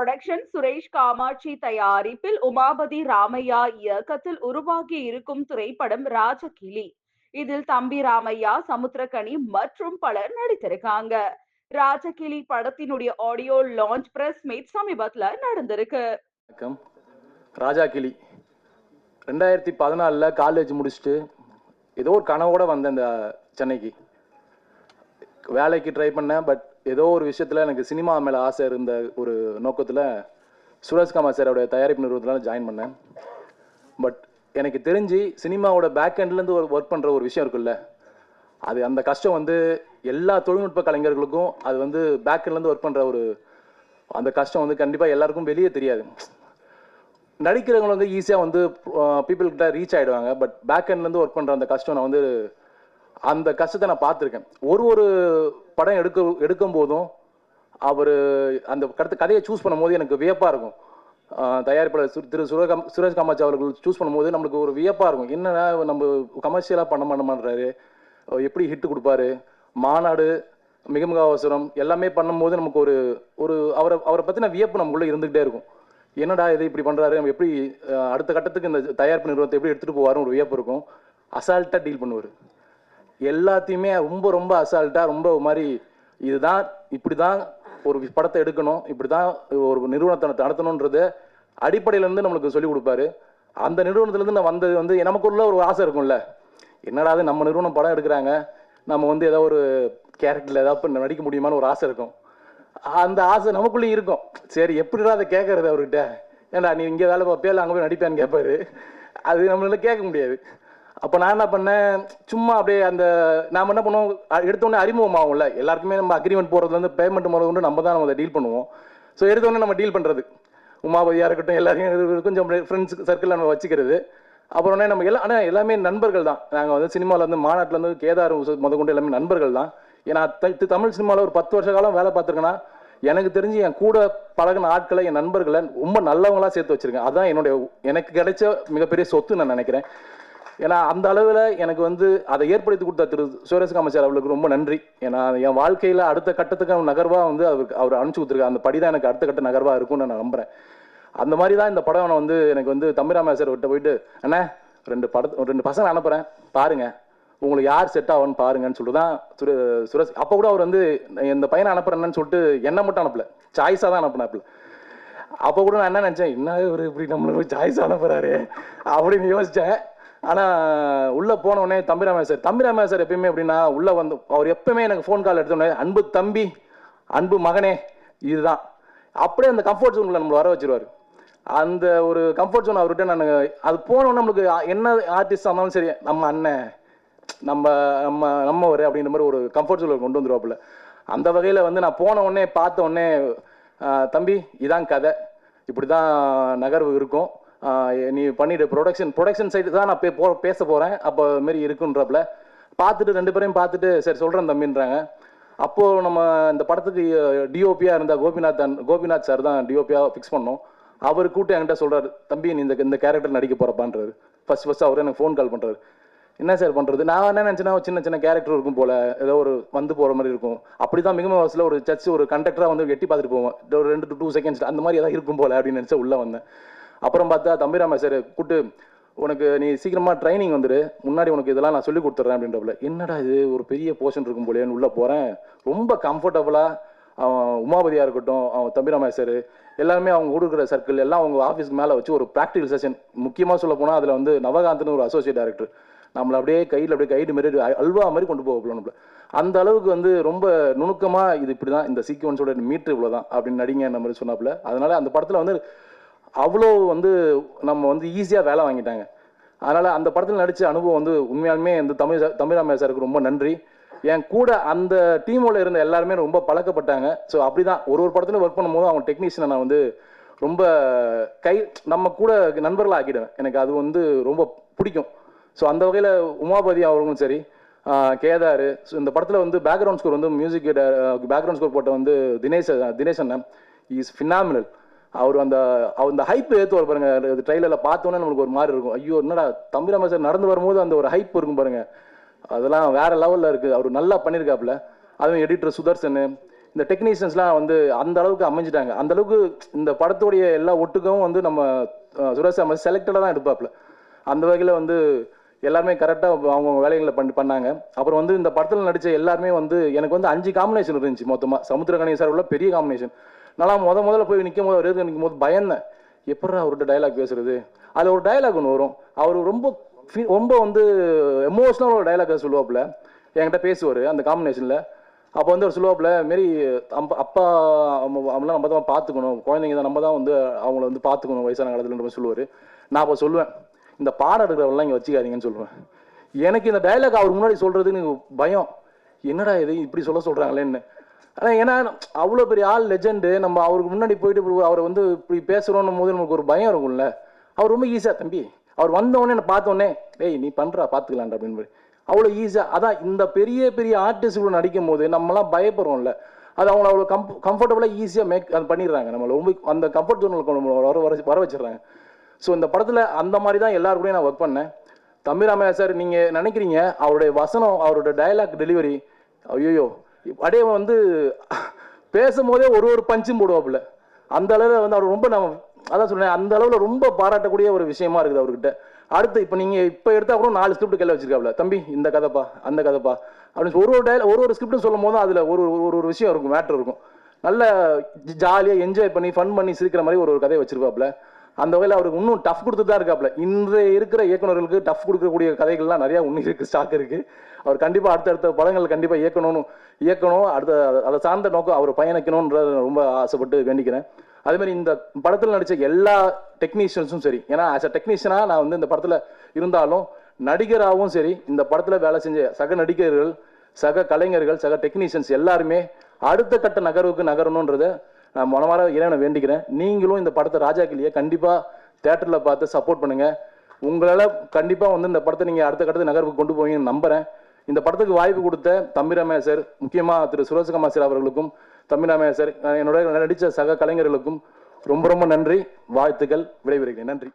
Production Suresh Kamakshi தயாரிப்பில் உமாபதி ராமையா இயக்கத்தில் உருவாகி இருக்கும் திரைப்படம் ராஜகிளி. இதில் தம்பி ராமையா சமுத்திரகனி மற்றும் பலர் நடித்திருக்காங்க. ராஜகிளி படத்தினுடைய ஆடியோ லான்ச் பிரஸ் மீட் சமீபத்துல நடந்திருக்கு. வணக்கம். ராஜா கிளி ரெண்டாயிரத்தி பதினாலில் காலேஜ் முடிச்சுட்டு ஏதோ ஒரு கனவோட வந்தேன் இந்த சென்னைக்கு. வேலைக்கு ட்ரை பண்ணேன் பட் ஏதோ ஒரு விஷயத்தில் எனக்கு சினிமா மேலே ஆசை இருந்த ஒரு நோக்கத்தில் சுரேஷ்குமார் சாரோடைய சாரோட தயாரிப்பு நிறுவனத்தில் ஜாயின் பண்ணேன். பட் எனக்கு தெரிஞ்சு சினிமாவோட பேக் எண்ட்லேருந்து ஒரு ஒர்க் பண்ணுற ஒரு விஷயம் இருக்குல்ல அது அந்த கஷ்டம் வந்து எல்லா தொழில்நுட்ப கலைஞர்களுக்கும் அது வந்து பேக்ண்ட்லேருந்து ஒர்க் பண்ணுற ஒரு அந்த கஷ்டம் வந்து கண்டிப்பாக எல்லாருக்கும் வெளியே தெரியாது. நடிக்கிறவங்க வந்து ஈஸியாக வந்து பீப்புள்கிட்ட ரீச் ஆகிடுவாங்க பட் பேக்கெண்ட்லேருந்து ஒர்க் பண்ணுற அந்த கஷ்டம் நான் வந்து அந்த கஷ்டத்தை நான் பார்த்துருக்கேன். ஒரு ஒரு படம் எடுக்க எடுக்கும் போதும் அவர் அந்த கடத்த கதையை சூஸ் பண்ணும்போது எனக்கு வியப்பாக இருக்கும். தயாரிப்பாளர் சு- திரு சுரகம் சுரேஷ் காமாட்சி அவர்கள் சூஸ் பண்ணும்போது நம்மளுக்கு ஒரு வியப்பாக இருக்கும். என்னென்னா நம்ம கமர்ஷியலாக பண்ண பண்ண எப்படி ஹிட் கொடுப்பாரு? மாநாடு மிக மிக அவசரம் எல்லாமே பண்ணும்போது நமக்கு ஒரு ஒரு அவரை அவரை பற்றின வியப்பு நமக்குள்ளே இருந்துகிட்டே இருக்கும். என்னடா இது இப்படி பண்ணுறாரு நம்ம எப்படி அடுத்த கட்டத்துக்கு இந்த தயாரிப்பு நிறுவனத்தை எப்படி எடுத்துகிட்டு போவாருன்னு ஒரு வியப்பு இருக்கும். அசால்ட்டாக டீல் பண்ணுவார். எல்லாத்தையுமே ரொம்ப ரொம்ப அசால்ட்டாக ரொம்ப மாதிரி இதுதான் இப்படி தான் ஒரு படத்தை எடுக்கணும் இப்படி தான் ஒரு நிறுவனத்தை நடத்தணுன்றது அடிப்படையிலேருந்து நம்மளுக்கு சொல்லிக் கொடுப்பாரு. அந்த நிறுவனத்துலேருந்து நான் வந்தது வந்து நமக்குள்ள ஒரு ஆசை இருக்கும்ல. என்னடா அது நம்ம நிறுவனம் படம் எடுக்கிறாங்க நம்ம வந்து ஏதோ ஒரு கேரக்டரில் ஏதாவது நடிக்க முடியுமான்னு ஒரு ஆசை இருக்கும். அந்த ஆசை நமக்குள்ளேயும் இருக்கும். சரி எப்படிடா அதை கேட்கறது அவர்கிட்ட? ஏன்டா நீ இங்கே வேலை பார்ப்பியா? இல்லை அங்கே போய் நடிப்பேன்னு கேட்பாரு. அது நம்மளால கேட்க முடியாது. அப்போ நான் என்ன பண்ணேன்? சும்மா அப்படியே அந்த நாம என்ன பண்ணுவோம்? எடுத்தோடனே அறிமுகமாகும்ல எல்லாருக்குமே நம்ம அக்ரிமெண்ட் போகிறதுலேருந்து பேமெண்ட் முதல் கொண்டு நம்ம தான் நம்ம அதை டீல் பண்ணுவோம். ஸோ எடுத்தோடனே நம்ம டீல் பண்ணுறது உமாபதியாக இருக்கட்டும் எல்லாரையும் கொஞ்சம் ஃப்ரெண்ட்ஸ் சர்க்கிளில் நம்ம வச்சுக்கிறது. அப்புறம் நம்ம எல்லாம் ஆனால் எல்லாமே நண்பர்கள் தான். நாங்கள் வந்து சினிமாவிலேருந்து மாநாட்டிலேருந்து கேதார் முத கொண்டு எல்லாமே நண்பர்கள் தான். ஏன்னா தமிழ் சினிமாவில் ஒரு பத்து வருஷ காலம் வேலை பார்த்துருக்கேன்னா எனக்கு தெரிஞ்சு என் கூட பழகின ஆட்களை என் நண்பர்களை ரொம்ப நல்லவங்களாக சேர்த்து வச்சுருக்கேன். அதுதான் என்னுடைய எனக்கு கிடைச்ச மிகப்பெரிய சொத்து நான் நினைக்கிறேன். ஏன்னா அந்த அளவில் எனக்கு வந்து அதை ஏற்படுத்தி கொடுத்த திரு சுரேஷ் காமச்சார் அவர்களுக்கு ரொம்ப நன்றி. ஏன்னா என் வாழ்க்கையில் அடுத்த கட்டத்துக்கு நகர்வாக வந்து அவருக்கு அவர் அனுப்பிச்சு கொடுத்துருக்காரு. அந்த படி தான் எனக்கு அடுத்த கட்ட நகர்வாக இருக்கும்னு நான் நம்புறேன். அந்த மாதிரி தான் இந்த படம் நான் வந்து எனக்கு வந்து தம்பிராம சார் விட்ட போயிட்டு அண்ணா ரெண்டு படத்து ரெண்டு பசங்க அனுப்புகிறேன் பாருங்கள் உங்களுக்கு யார் செட் ஆகும்னு பாருங்கன்னு சொல்லிட்டு தான் சுரே சுரேஷ் அப்போ கூட அவர் வந்து இந்த பையனை அனுப்புறேன்னு சொல்லிட்டு என்ன மட்டும் அனுப்பல. சாய்ஸாக தான் அனுப்புனாப்புல. அப்போ கூட நான் என்ன நினச்சேன் என்ன ஒரு இப்படி நம்மளுக்கு சாய்ஸ் அனுப்புறாரு? அப்படின்னு யோசித்தேன் ஆனால் உள்ளே போன உடனே தம்பிராமையா சார் தம்பிராமையா சார் எப்பயுமே எப்படின்னா உள்ளே வந்து அவர் எப்பவுமே எனக்கு ஃபோன் கால் எடுத்தோடனே அன்பு தம்பி அன்பு மகனே இதுதான். அப்படியே அந்த கம்ஃபர்ட் ஜோனில் நம்மளை வர வச்சிருவாரு. அந்த ஒரு கம்ஃபர்ட் ஜோன் அவர்கிட்ட நான் அது போனோன்னு நம்மளுக்கு என்ன ஆர்டிஸ்டாக இருந்தாலும் சரி நம்ம அண்ணன் நம்ம நம்ம நம்ம ஒரு அப்படின்ற மாதிரி ஒரு கம்ஃபர்ட் ஜோனில் கொண்டு வந்துருவாப்புல. அந்த வகையில் வந்து நான் போன உடனே பார்த்த உடனே தம்பி இதான் கதை. இப்படி தான் நகர்வு இருக்கும். நீ பண்ணிட்டு ப்ரொடக்ஷன் ப்ரொடக்ஷன் சைடு தான் நான் பே போ பேச போகிறேன் அப்போ மாரி இருக்குன்றப்பல. பார்த்துட்டு ரெண்டு பேரையும் பார்த்துட்டு சரி சொல்கிறேன் தம்பின்றாங்க. அப்போது நம்ம இந்த படத்துக்கு டிஓபியாக இருந்த கோபிநாத் கோபிநாத் சார் தான் டிஓபியாக ஃபிக்ஸ் பண்ணோம். அவர் கூட்டம் என்கிட்ட சொல்கிறாரு தம்பி நீ இந்த இந்த கேரக்டர் நடிக்க போகிறப்பான்றாரு ஃபர்ஸ்ட் ஃபஸ்ட் அவர் எனக்கு ஃபோன் கால் பண்ணுறாரு என்ன சார் பண்ணுறது நான் என்ன நினச்சேன்னா ஒரு சின்ன சின்ன கேரக்டர் இருக்கும் போல. ஏதோ ஒரு வந்து போகிற மாதிரி இருக்கும். அப்படி தான் மிகவும் வயசில் ஒரு சர்ச் ஒரு கண்டக்டராக வந்து எட்டி பார்த்துட்டு போவோம். ஒரு ரெண்டு டு டூ செகண்ட்ஸ் அந்த மாதிரி ஏதாவது இருக்கும் போல அப்படின்னு நினச்சா உள்ளே வந்தேன். அப்புறம் பார்த்தா தம்பிராம சார் கூப்பிட்டு உனக்கு நீ சீக்கிரமாக ட்ரைனிங் வந்துடு முன்னாடி உனக்கு இதெல்லாம் நான் சொல்லி கொடுத்துட்றேன் அப்படின்றப்பல என்னடா இது? ஒரு பெரிய போர்ஷன் இருக்கும் போலேன்னு உள்ளே போகிறேன் ரொம்ப கம்ஃபர்டபுளாக அவன் உமாபதியாக இருக்கட்டும் அவன் தம்பிராம சார் எல்லாருமே அவங்க கொடுக்குற சர்க்கிள் எல்லாம் அவங்க ஆஃபீஸ்க்கு மேலே வச்சு ஒரு ப்ராக்டிகல் செஷன் முக்கியமாக சொல்ல போனால் அதில் வந்து நவகாந்த்னு ஒரு அசோசியேட் டைரக்டர் நம்மளை அப்படியே கையில் அப்படியே கைடு மாரி அல்வா மாதிரி கொண்டு போக நம்மள. அந்த அளவுக்கு வந்து ரொம்ப நுணுக்கமாக இது இப்படி தான் இந்த சீக்வன்ஸோட மீட்ரு இவ்வளோ தான் அப்படின்னு நடிங்க அந்த மாதிரி சொன்னாப்புல அதனால அந்த படத்தில் வந்து அவ்வளோ வந்து நம்ம வந்து ஈஸியாக வேலை வாங்கிட்டாங்க. அதனால் அந்த படத்தில் நடித்த அனுபவம் வந்து உண்மையாலுமே இந்த தமிழ் சா- சாருக்கு ரொம்ப நன்றி. என் கூட அந்த டீமோட இருந்த எல்லாருமே ரொம்ப பழக்கப்பட்டாங்க. ஸோ அப்படி தான் ஒரு ஒரு படத்துலையும் ஒர்க் பண்ணும்போது அவங்க டெக்னீஷியனை நான் வந்து ரொம்ப கை நம்ம கூட நண்பர்களாக ஆக்கிடுவேன். எனக்கு அது வந்து ரொம்ப பிடிக்கும். ஸோ அந்த வகையில் உமாபதி அவர்களும் சரி கேதாரு கேதார் ஸோ இந்த படத்தில் வந்து பேக்ரவுண்ட் ஸ்கோர் வந்து மியூசிக் பேக்ரவுண்ட் ஸ்கோர் போட்ட வந்து தினேஷ் தினேஷ் அண்ணன் இஸ் ஃபினாமினல் அவர் அந்த அவர் அந்த ஹைப் ஏற்றுவார் பாருங்க. அது பார்த்தோன்னே நம்மளுக்கு ஒரு மாதிரி இருக்கும். ஐயோ என்னடா தம்பிராம சார் நடந்து வரும்போது அந்த ஒரு ஹைப் இருக்கும் பாருங்க. அதெல்லாம் வேற லெவலில் இருக்குது அவர் நல்லா பண்ணியிருக்காப்புல அதுவும் எடிட்டர் சுதர்சன் இந்த டெக்னீஷியன்ஸ்லாம் வந்து அந்த அளவுக்கு அமைஞ்சிட்டாங்க. அந்த அளவுக்கு இந்த படத்துடைய எல்லா ஒட்டுக்கும் வந்து நம்ம சுரேஷ் சார் செலக்டடாக தான் எடுப்பாப்புல. அந்த வகையில் வந்து எல்லாருமே கரெக்டாக அவங்கவுங்க வேலைகளை பண்ணி பண்ணாங்க. அப்புறம் வந்து இந்த படத்தில் நடித்த எல்லாருமே வந்து எனக்கு வந்து அஞ்சு காம்பினேஷன் இருந்துச்சு மொத்தமாக சமுத்திரகணி சார் உள்ள பெரிய காம்பினேஷன் நல்லா முத முதல்ல போய் நிற்கும் போது அவர் நிற்கும் போது பயந்தேன். எப்படா அவர்கிட்ட டயலாக் பேசுறது? அதில் ஒரு டயலாக் ஒன்று வரும். அவர் ரொம்ப ரொம்ப வந்து எமோஷ்னல் ஒரு டயலாக் சொல்லுவாப்புல. என்கிட்ட பேசுவார் அந்த காம்பினேஷனில் அப்போ வந்து அவர் சொல்லுவாப்புல மாரி அம்ப அப்பா அவங்களாம் நம்ம தான் பார்த்துக்கணும் குழந்தைங்க தான் நம்ம தான் வந்து அவங்கள வந்து பார்த்துக்கணும் வயசான காலத்துலன்ற மாதிரி சொல்லுவார். நான் அப்போ சொல்லுவேன் இந்த பாடம் எடுக்கிறவெல்லாம் இங்கே வச்சுக்காதீங்கன்னு சொல்லுவேன். எனக்கு இந்த டயலாக் அவர் முன்னாடி சொல்கிறதுக்கு எனக்கு பயம். என்னடா இது? இப்படி சொல்ல சொல்கிறாங்களேன்னு ஆனால் ஏன்னா அவ்வளோ பெரிய ஆள் லெஜெண்டு நம்ம அவருக்கு முன்னாடி போயிட்டு இப்படி அவரை வந்து இப்படி பேசுகிறோன்னும் போது நமக்கு ஒரு பயம் இருக்கும்ல. அவர் ரொம்ப ஈஸியாக தம்பி அவர் வந்தவொடனே என்னை பார்த்தோன்னே டேய் நீ பண்ணுறா பார்த்துக்கலான்டா அப்படின்னு அவ்வளோ ஈஸியாக அதான் இந்த பெரிய பெரிய ஆர்டிஸ்ட்களை நடிக்கும் போது நம்மலாம் பயப்படுறோம்ல. அது அவங்கள அவ்வளோ கம் கம்ஃபர்டபுளாக ஈஸியாக மேக் அது பண்ணிடுறாங்க. நம்மளை ரொம்ப அந்த கம்ஃபர்ட் ஜோனுக்கு நம்ம வர வர வர வச்சிடுறாங்க. ஸோ இந்த படத்தில் அந்த மாதிரி தான் எல்லாரு நான் ஒர்க் பண்ணேன். தம்பிராமையா சார் நீங்கள் நினைக்கிறீங்க அவருடைய வசனம் அவருடைய டயலாக் டெலிவரி ஐயோ அப்படியே வந்து பேசும்போதே ஒரு ஒரு பஞ்சும் போடுவாப்புல. அந்த அளவில் வந்து அவர் ரொம்ப நம்ம அதான் சொன்னேன் அந்த அளவில் ரொம்ப பாராட்டக்கூடிய ஒரு விஷயமா இருக்குது அவர்கிட்ட. அடுத்து இப்போ நீங்கள் இப்போ எடுத்தால் கூட நாலு ஸ்கிரிப்ட் கையில் வச்சிருக்காப்ல தம்பி இந்த கதைப்பா அந்த கதைப்பா. அப்படின்னு ஒரு ஒரு டயல் ஒரு ஒரு ஸ்கிரிப்ட் சொல்லும் போது அதில் ஒரு ஒரு ஒரு விஷயம் இருக்கும் மேட்ரு இருக்கும். நல்ல ஜாலியாக என்ஜாய் பண்ணி ஃபன் பண்ணி சிரிக்கிற மாதிரி ஒரு ஒரு கதையை வச்சிருப்பாப்ல அந்த வகையில் அவருக்கு இன்னும் டஃப் கொடுத்துட்டு தான் இருக்காப்ல இன்றைய இருக்கிற இயக்குனர்களுக்கு டஃப் கொடுக்கக்கூடிய கதைகள்லாம் நிறையா இன்னும் இருக்குது ஸ்டாக் இருக்குது அவர் கண்டிப்பாக அடுத்தடுத்த படங்கள் கண்டிப்பாக இயக்கணும்னு இயக்கணும். அடுத்த அதை- சார்ந்த நோக்கம் அவர் பயணிக்கணுன்றத ரொம்ப ஆசைப்பட்டு வேண்டிக்கிறேன். அதேமாதிரி இந்த படத்தில் நடித்த எல்லா டெக்னீஷியன்ஸும் சரி. ஏன்னா ஆஸ் அ டெக்னீஷியனாக நான் வந்து இந்த படத்தில் இருந்தாலும் நடிகராகவும் சரி இந்த படத்தில் வேலை செஞ்ச சக நடிகர்கள் சக கலைஞர்கள் சக டெக்னீஷியன்ஸ் எல்லாருமே அடுத்த கட்ட நகர்வுக்கு நகரணுன்றத நான் மனமார இறைவனை வேண்டிக்கிறேன். நீங்களும் இந்த படத்தை ராஜா கிளியை கண்டிப்பாக தேட்டரில் பார்த்து சப்போர்ட் பண்ணுங்கள் உங்களால் கண்டிப்பாக வந்து இந்த படத்தை நீங்கள் அடுத்த கட்டத்து நகர்வுக்கு கொண்டு போவீங்கன்னு நம்புகிறேன் இந்த படத்துக்கு வாய்ப்பு கொடுத்த தம்பி சார் முக்கியமாக திரு சுரேஷ்குமார் சார் அவர்களுக்கும் தம்பி சார் என்னோட நடித்த சக கலைஞர்களுக்கும் ரொம்ப ரொம்ப நன்றி. வாழ்த்துக்கள் விடைபெறுகிறேன். நன்றி.